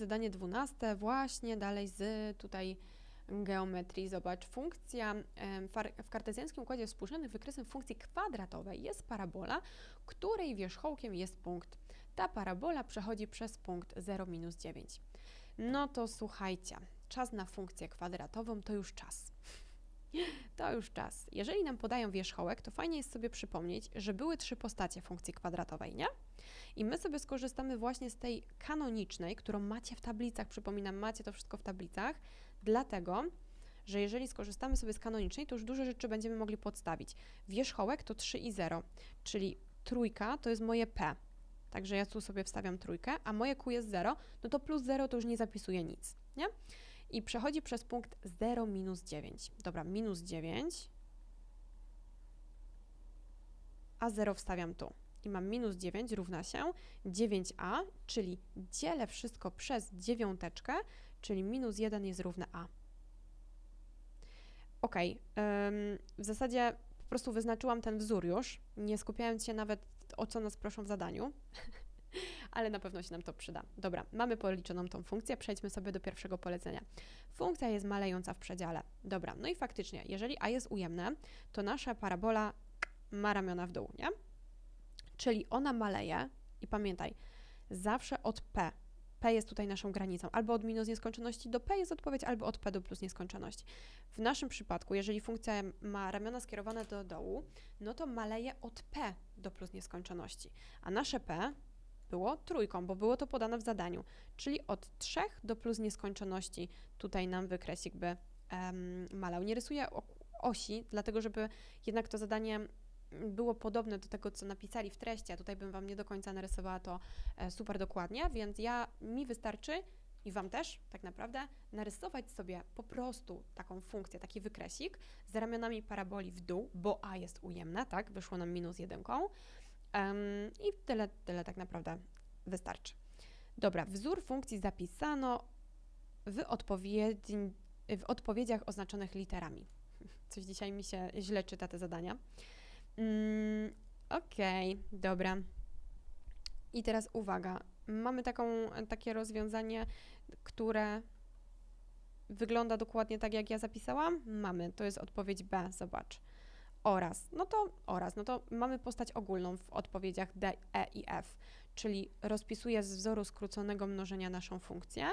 Zadanie dwunaste, właśnie dalej z tutaj geometrii. Zobacz, funkcja w kartezjańskim układzie współrzędnych wykresem funkcji kwadratowej jest parabola, której wierzchołkiem jest punkt. Ta parabola przechodzi przez punkt 0, minus 9. No to słuchajcie, czas na funkcję kwadratową to już czas. To już czas. Jeżeli nam podają wierzchołek, to fajnie jest sobie przypomnieć, że były trzy postacie funkcji kwadratowej, nie? I my sobie skorzystamy właśnie z tej kanonicznej, którą macie w tablicach. Przypominam, macie to wszystko w tablicach, dlatego, że jeżeli skorzystamy sobie z kanonicznej, to już dużo rzeczy będziemy mogli podstawić. Wierzchołek to 3 i 0, czyli trójka to jest moje P. Także ja tu sobie wstawiam trójkę, a moje Q jest 0, no to plus 0 to już nie zapisuję nic, nie? I przechodzi przez punkt 0 minus 9. Dobra, minus 9, a 0 wstawiam tu. I mam minus 9 równa się 9a, czyli dzielę wszystko przez dziewiąteczkę, czyli minus 1 jest równe a. Ok, w zasadzie po prostu wyznaczyłam ten wzór już, nie skupiając się nawet o co nas proszą w zadaniu, ale na pewno się nam to przyda. Dobra, mamy policzoną tą funkcję, przejdźmy sobie do pierwszego polecenia. Funkcja jest malejąca w przedziale. Dobra, no i faktycznie, jeżeli a jest ujemne, to nasza parabola ma ramiona w dół, nie? Czyli ona maleje i pamiętaj, zawsze od p. P jest tutaj naszą granicą. Albo od minus nieskończoności do P jest odpowiedź, albo od P do plus nieskończoności. W naszym przypadku, jeżeli funkcja ma ramiona skierowane do dołu, no to maleje od P do plus nieskończoności. A nasze P było trójką, bo było to podane w zadaniu, czyli od 3 do plus nieskończoności. Tutaj nam wykresik by um, malał. Nie rysuję osi, dlatego żeby jednak to zadanie było podobne do tego, co napisali w treści, a tutaj bym Wam nie do końca narysowała to e, super dokładnie, więc ja, mi wystarczy i Wam też tak naprawdę narysować sobie po prostu taką funkcję, taki wykresik z ramionami paraboli w dół, bo A jest ujemna, tak, wyszło nam minus jedynką em, i tyle, tyle tak naprawdę wystarczy. Dobra, wzór funkcji zapisano w, w odpowiedziach oznaczonych literami. Coś dzisiaj mi się źle czyta te zadania. Mm, Okej, dobra. I teraz uwaga. Mamy taką, takie rozwiązanie, które wygląda dokładnie tak, jak ja zapisałam. Mamy, to jest odpowiedź B, zobacz. Oraz, no to oraz, no to mamy postać ogólną w odpowiedziach D, E i F, czyli rozpisuję z wzoru skróconego mnożenia naszą funkcję,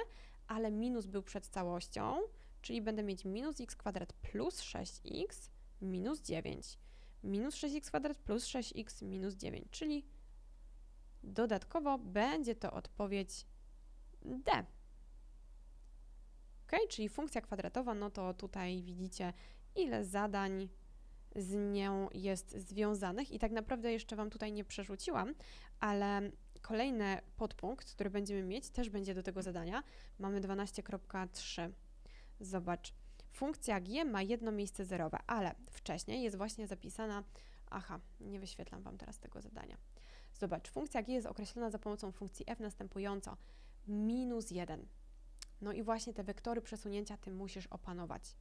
ale minus był przed całością, czyli będę mieć minus x kwadrat plus 6x minus 9 minus 6x kwadrat plus 6x minus 9, czyli dodatkowo będzie to odpowiedź D. Ok, czyli funkcja kwadratowa, no to tutaj widzicie, ile zadań z nią jest związanych i tak naprawdę jeszcze Wam tutaj nie przerzuciłam, ale kolejny podpunkt, który będziemy mieć, też będzie do tego zadania. Mamy 12.3. Zobacz. Funkcja g ma jedno miejsce zerowe, ale wcześniej jest właśnie zapisana. Aha, nie wyświetlam Wam teraz tego zadania. Zobacz, funkcja g jest określona za pomocą funkcji f następująco minus 1. No i właśnie te wektory przesunięcia Ty musisz opanować.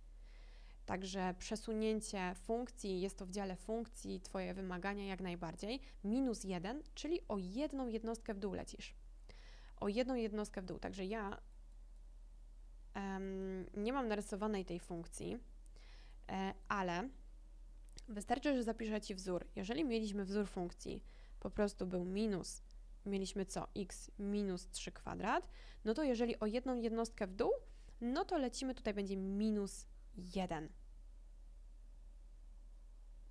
Także przesunięcie funkcji, jest to w dziale funkcji, Twoje wymagania jak najbardziej. Minus 1, czyli o jedną jednostkę w dół lecisz. O jedną jednostkę w dół. Także ja nie mam narysowanej tej funkcji, e, ale wystarczy, że zapiszę Ci wzór. Jeżeli mieliśmy wzór funkcji, po prostu był minus, mieliśmy co? x minus 3 kwadrat, no to jeżeli o jedną jednostkę w dół, no to lecimy, tutaj będzie minus 1.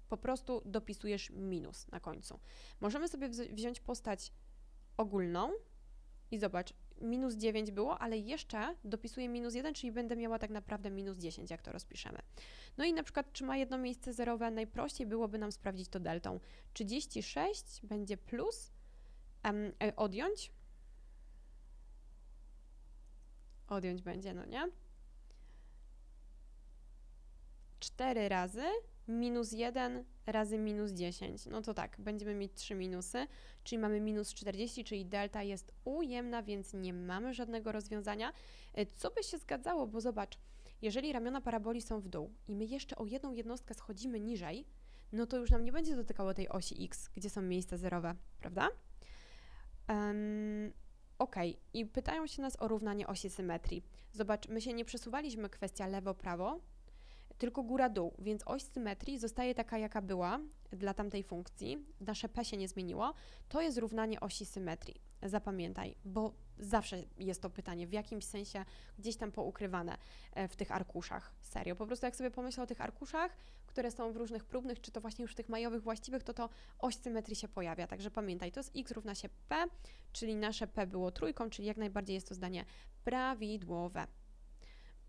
Po prostu dopisujesz minus na końcu. Możemy sobie wz- wziąć postać ogólną i zobacz, minus 9 było, ale jeszcze dopisuję minus 1, czyli będę miała tak naprawdę minus 10, jak to rozpiszemy. No i na przykład, czy ma jedno miejsce zerowe? Najprościej byłoby nam sprawdzić to deltą. 36 będzie plus, e, odjąć, odjąć będzie, no nie? 4 razy minus 1 razy minus 10. No to tak, będziemy mieć 3 minusy, czyli mamy minus 40, czyli delta jest ujemna, więc nie mamy żadnego rozwiązania. E, Co by się zgadzało, bo zobacz, jeżeli ramiona paraboli są w dół i my jeszcze o jedną jednostkę schodzimy niżej, no to już nam nie będzie dotykało tej osi x, gdzie są miejsca zerowe, prawda? Um, Ok, i pytają się nas o równanie osi symetrii. Zobacz, my się nie przesuwaliśmy kwestia lewo-prawo, tylko góra-dół, więc oś symetrii zostaje taka, jaka była dla tamtej funkcji. Nasze p się nie zmieniło. To jest równanie osi symetrii. Zapamiętaj, bo zawsze jest to pytanie, w jakimś sensie gdzieś tam poukrywane e, w tych arkuszach. Serio, po prostu jak sobie pomyślę o tych arkuszach, które są w różnych próbnych, czy to właśnie już w tych majowych właściwych, to to oś symetrii się pojawia. Także pamiętaj, to jest x równa się p, czyli nasze p było trójką, czyli jak najbardziej jest to zdanie prawidłowe.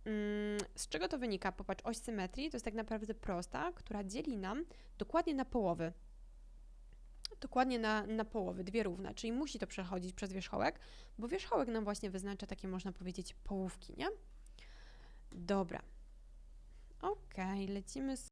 Mm, Z czego to wynika? Popatrz, oś symetrii to jest tak naprawdę prosta, która dzieli nam dokładnie na połowy. Dokładnie na, na połowy, dwie równe, czyli musi to przechodzić przez wierzchołek, bo wierzchołek nam właśnie wyznacza takie, można powiedzieć, połówki, nie? Dobra. Okej, lecimy z